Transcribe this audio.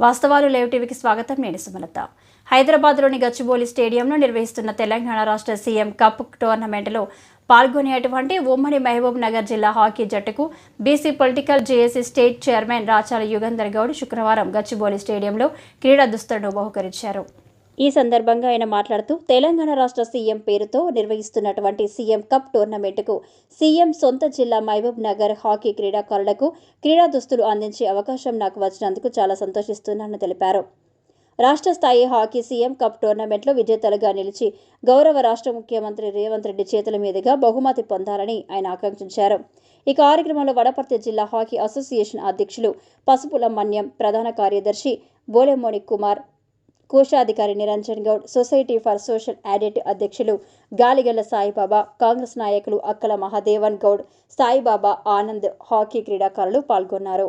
వాస్తవాలు లేవ్ టీవీకి స్వాగతం. నేను సుమలత. హైదరాబాద్లోని గచ్చిబౌలి స్టేడియంలో నిర్వహిస్తున్న తెలంగాణ రాష్ట్ర సీఎం కప్ టోర్నమెంట్లో పాల్గొనేటువంటి ఉమ్మడి మహబూబ్ నగర్ జిల్లా హాకీ జట్టుకు BC political JAC state chairman Rachala Yugandhar Goud శుక్రవారం గచ్చిబౌలి స్టేడియంలో క్రీడా దుస్తులను బహుకరించారు. ఈ సందర్భంగా ఆయన మాట్లాడుతూ తెలంగాణ రాష్ట్ర సీఎం పేరుతో నిర్వహిస్తున్నటువంటి సీఎం కప్ టోర్నమెంటుకు సీఎం సొంత జిల్లా మహబూబ్ నగర్ హాకీ క్రీడాకారులకు క్రీడా దుస్తులు అందించే అవకాశం నాకు వచ్చినందుకు చాలా సంతోషిస్తున్నానని తెలిపారు. రాష్ట్ర స్థాయి హాకీ సీఎం కప్ టోర్నమెంట్లో విజేతలుగా నిలిచి గౌరవ రాష్ట్ర ముఖ్యమంత్రి రేవంత్ రెడ్డి చేతుల మీదుగా బహుమతి పొందాలని ఆయన ఆకాంక్షించారు. ఈ కార్యక్రమంలో వడపర్తి జిల్లా హాకీ అసోసియేషన్ అధ్యక్షులు పసుపుల మన్యం ప్రధాన కార్యదర్శి బోలెమోని కుమార్ కోశాధికారి Niranjan Goud society for social audit అధ్యక్షులు గాలిగల్ల సాయిబాబా కాంగ్రెస్ నాయకులు అక్కల మహాదేవన్ గౌడ్ సాయిబాబా ఆనంద్ హాకీ క్రీడాకారులు పాల్గొన్నారు.